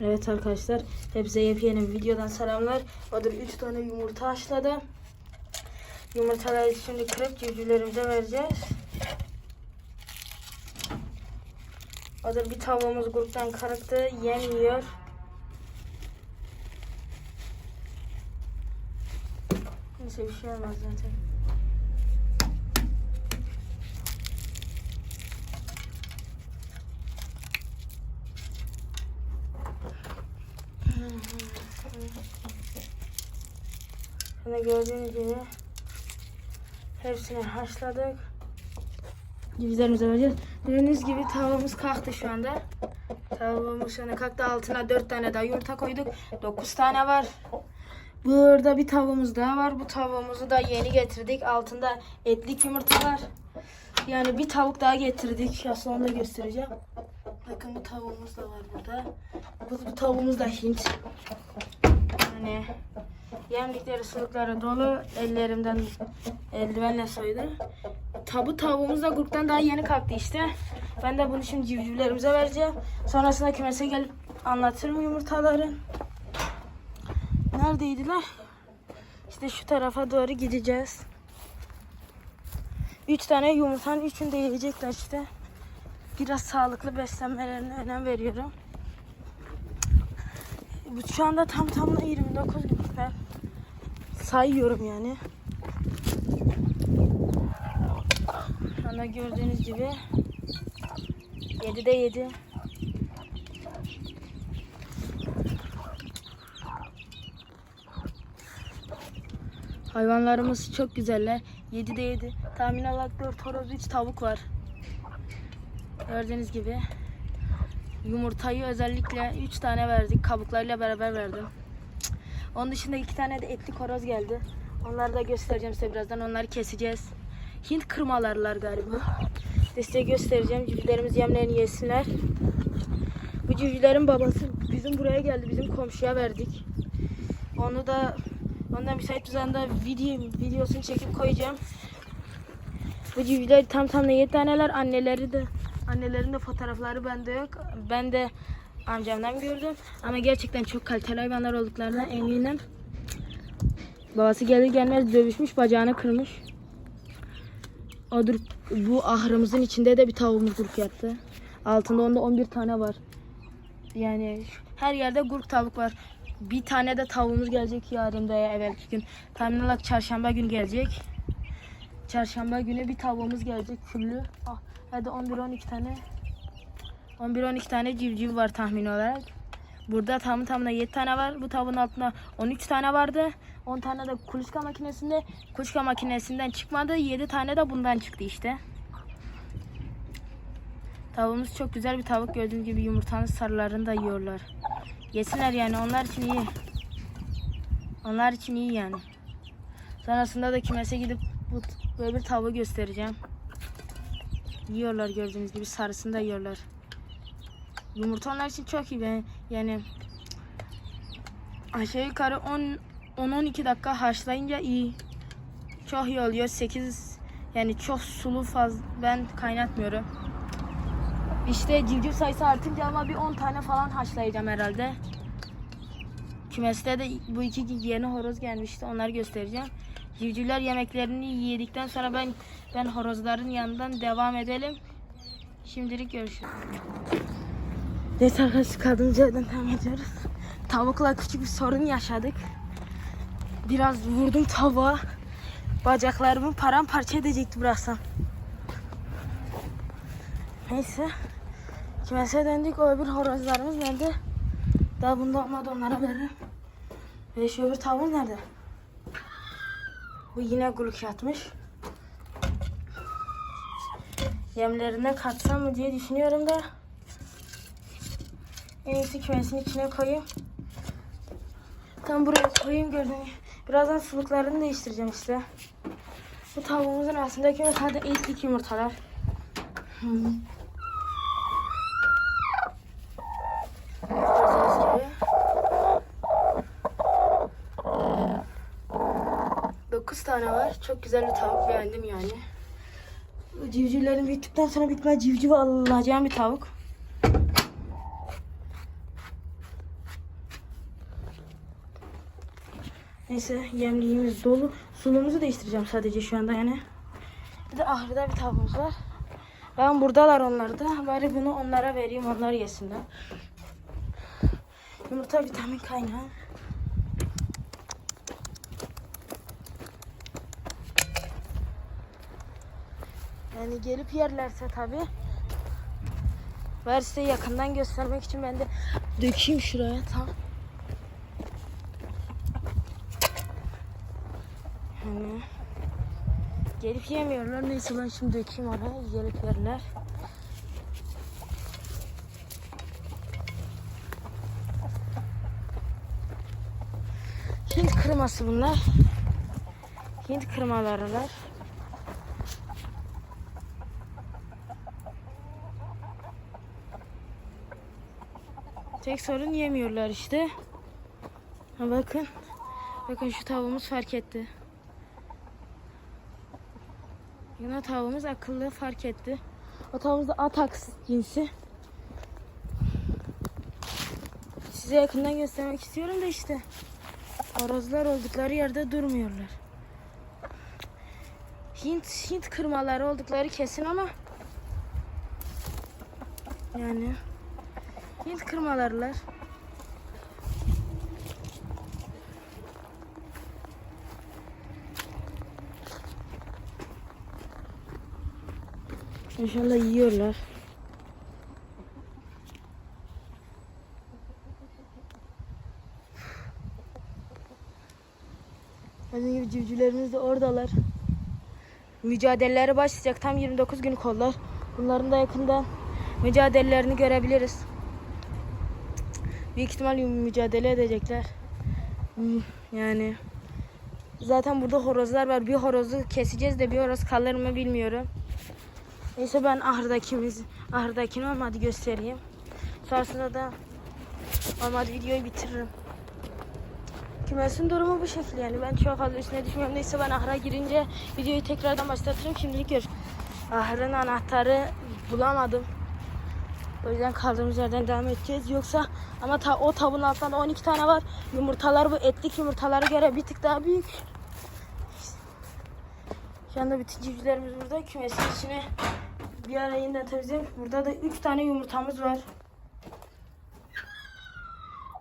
Evet arkadaşlar hepsi yepyeni bir videodan selamlar. Badır 3 tane yumurta haşladı. Yumurtaları şimdi kırıp civcivlerimize vereceğiz. Badır bir tavuğumuz gruptan karıktı. Yem yiyor. Neyse bir şey olmaz zaten. Yine gördüğünüz gibi hepsini haşladık. Civizlerimize vereceğiz. Gördüğünüz gibi tavuğumuz kalktı şu anda. Tavuğumuz şu anda kalktı. Altına 4 tane daha yumurta koyduk. 9 tane var. Burada bir tavuğumuz daha var. Bu tavuğumuzu da yeni getirdik. Altında etlik yumurta var. Yani bir tavuk daha getirdik. Aslında onu da göstereceğim. Bakın bu tavuğumuz da var burada. Bu, bu tavuğumuz da Hint. Yani yemlikleri sulukları dolu ellerimden eldivenle soydu. Tabu tavuğumuz da gruptan daha yeni kalktı işte. Ben de bunu şimdi civcivlerimize vereceğim. Sonrasında kümese gelip anlatırım yumurtaları. Neredeydiler? İşte şu tarafa doğru gideceğiz. Üç tane yumurtanın üçünü de yiyecekler işte. Biraz sağlıklı beslenmelerine önem veriyorum. Şu anda tam tamına 29 gün. Ben sayıyorum yani. Şu anda gördüğünüz gibi 7'de 7. Hayvanlarımız çok güzeller. 7'de 7. Tahmin olarak 4 horoz 3 tavuk var. Gördüğünüz gibi. Yumurtayı özellikle 3 tane verdik. Kabuklarıyla beraber verdim. Onun dışında 2 tane de etli horoz geldi. Onları da göstereceğim size birazdan. Onları keseceğiz. Hint kırmalarlar galiba. İşte size göstereceğim. Civcivlerimiz yemlerini yesinler. Bu civcivlerin babası bizim buraya geldi. Bizim komşuya verdik. Onu da ondan müsait bir zamanda video, videosunu çekip koyacağım. Bu civcivler tam tam 7 taneler. Anneleri de annelerin de fotoğrafları bende yok. Ben de amcamdan gördüm. Ama gerçekten çok kaliteli hayvanlar olduklarına eminim. Babası gelir gelmez dövüşmüş bacağını kırmış. Odur bu ahırımızın içinde de bir tavuğumuz grup yattı. Altında onda 11 tane var. Yani her yerde grup tavuk var. Bir tane de tavuğumuz gelecek yarın veya evvelki gün. Tahmin olarak çarşamba gün gelecek. Çarşamba günü bir tavuğumuz gelecek fullü. Ah, hadi 11-12 tane 11-12 tane civciv var tahmin olarak. Burada tamı tamına 7 tane var. Bu tavuğun altında 13 tane vardı. 10 tane de kuluçka makinesinde. Kuluçka makinesinden çıkmadı. 7 tane de bundan çıktı işte. Tavuğumuz çok güzel bir tavuk. Gördüğünüz gibi yumurtanın sarılarını da yiyorlar. Yesinler yani onlar için iyi. Onlar için iyi yani. Sonrasında da kümese gidip bu böyle bir tavuğu göstereceğim. Yiyorlar gördüğünüz gibi sarısını da yiyorlar. Yumurta onlar için çok iyi. Ben, yani aşağı yukarı 10 10-12 dakika haşlayınca iyi. Çok iyi oluyor. 8 yani çok sulu fazla ben kaynatmıyorum. İşte civciv sayısı artınca ama bir 10 tane falan haşlayacağım herhalde. Kümeste de bu iki yeni horoz gelmişti. Onları göstereceğim. Civcivler yemeklerini yedikten sonra ben ben horozların yanından devam edelim. Şimdilik görüşürüz. Neyse arkadaşlar kaldığımız yerden devam ediyoruz. Tavukla küçük bir sorun yaşadık. Biraz vurdum tavuğa. Bacaklarımı paramparça edecekti bıraksam. Neyse. Kümese döndük. O öbür horozlarımız nerede? Daha bunda olmadı onlara veririm. Ve şu öbür tavuğum nerede? Bu yine guluk yatmış. Yemlerine katsam mı diye düşünüyorum da. En iyisi kümesin içine koyayım. Tam buraya koyayım gördüğünüz gibi. Birazdan suluklarını değiştireceğim işte. Bu tavuğumuzun aslındaki yumurtada etlik yumurtalar. 9 tane var. Çok güzel bir tavuk beğendim yani. Civcivlerim bittikten sonra bitmez civciv alacağım bir tavuk. Neyse yemliğimiz dolu. Suluğumuzu değiştireceğim sadece şu anda yani. Bir de ahırda bir tavuğumuz var. Ben buradalar onlar da. Bari bunu onlara vereyim onlar yesinler. Yumurta vitamin kaynağı. Yani gelip yerlerse tabi. Ver yakından göstermek için ben de dökeyim şuraya tam. Hani gelip yemiyorlar. Neyse ben şimdi dökeyim oraya. Gelip yerler. Hint kırması bunlar. Hint kırmalarılar. Tek sorun yemiyorlar işte. Ha bakın. Bakın şu tavuğumuz fark etti. Yine tavuğumuz akıllı fark etti. O tavuğumuz da Atax cinsi. Size yakından göstermek istiyorum da işte. Horozlar oldukları yerde durmuyorlar. Hint Hint kırmaları oldukları kesin ama yani Hint kırmalarlar. İnşallah yiyorlar. Bizim gibi civcivlerimiz de oradalar. Mücadeleleri başlayacak. Tam 29 gün kollar. Bunların da yakında mücadelelerini görebiliriz. Büyük ihtimal mücadele edecekler. Hmm, Yani zaten burada horozlar var. Bir horozu keseceğiz de bir horoz kalır mı bilmiyorum. Neyse ben ahırdakimiz, ahırdakini olmadı göstereyim. Sonrasında da olmadı videoyu bitiririm. Kümesin durumu bu şekilde yani. Ben çok fazla üstüne düşmüyorum. Neyse ben ahıra girince videoyu tekrardan başlatırım. Şimdilik gör. Ahırın anahtarı bulamadım. O yüzden kaldığımız yerden devam edeceğiz. Yoksa ama ta, o tavuğun altında 12 tane var. Yumurtalar bu etlik yumurtalara göre bir tık daha büyük. Şu anda bütün civcivlerimiz burada. Kümesin içine bir ara yeniden temizledim. Burada da 3 tane yumurtamız var.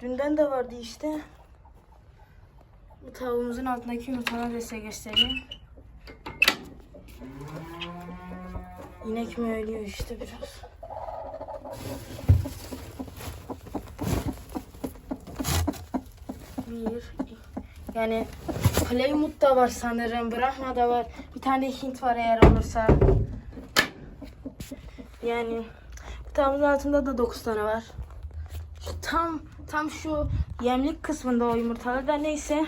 Dünden de vardı işte. Bu tavuğumuzun altındaki yumurtaları da size göstereyim. İnek mi ölüyor işte biraz. Bir, yani Playmut da var sanırım, Brahma da var. Bir tane Hint var eğer olursa. Yani bu tavuğun altında da 9 tane var. Şu tam tam şu yemlik kısmında o yumurtalar da neyse.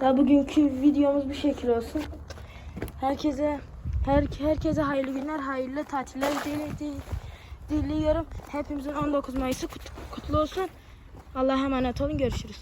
Daha bugünkü videomuz bu şekil olsun. Herkese her, herkese hayırlı günler, hayırlı tatiller dili- diliyorum. Hepimizin 19 Mayıs'ı kut- kutlu olsun. Allah'a emanet olun. Görüşürüz.